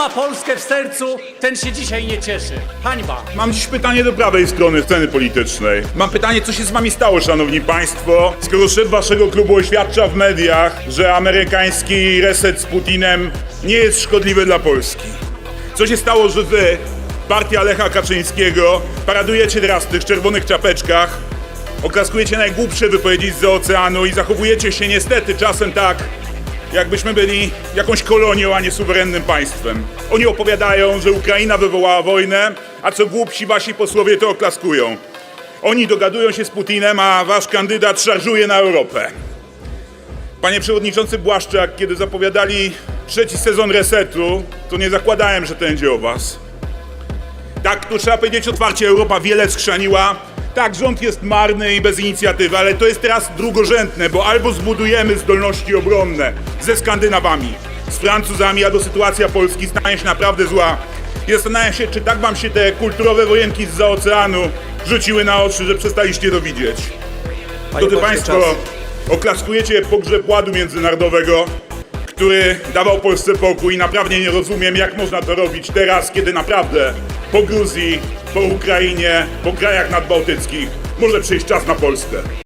ma Polskę w sercu, ten się dzisiaj nie cieszy. Hańba. Mam dziś pytanie do prawej strony sceny politycznej. Mam pytanie, co się z wami stało, szanowni państwo, skoro szef waszego klubu oświadcza w mediach, że amerykański reset z Putinem nie jest szkodliwy dla Polski. Co się stało, że wy, partia Lecha Kaczyńskiego, paradujecie teraz w tych czerwonych czapeczkach, oklaskujecie najgłupsze wypowiedzi z oceanu i zachowujecie się niestety czasem tak, jakbyśmy byli jakąś kolonią, a nie suwerennym państwem. Oni opowiadają, że Ukraina wywołała wojnę, a co głupsi wasi posłowie to oklaskują. Oni dogadują się z Putinem, a wasz kandydat szarżuje na Europę. Panie przewodniczący Błaszczak, kiedy zapowiadali trzeci sezon resetu, to nie zakładałem, że to będzie o was. Tak, tu trzeba powiedzieć otwarcie, Europa wiele skrzaniła. Tak, rząd jest marny i bez inicjatywy, ale to jest teraz drugorzędne, bo albo zbudujemy zdolności obronne ze Skandynawami, z Francuzami, albo sytuacja Polski stanie się naprawdę zła. I zastanawiam się, czy tak wam się te kulturowe wojenki z oceanu rzuciły na oczy, że przestaliście to widzieć. Drodzy Państwo, oklaskujecie pogrzeb ładu międzynarodowego, który dawał Polsce pokój i naprawdę nie rozumiem, jak można to robić teraz, kiedy naprawdę po Gruzji, po Ukrainie, po krajach nadbałtyckich może przyjść czas na Polskę.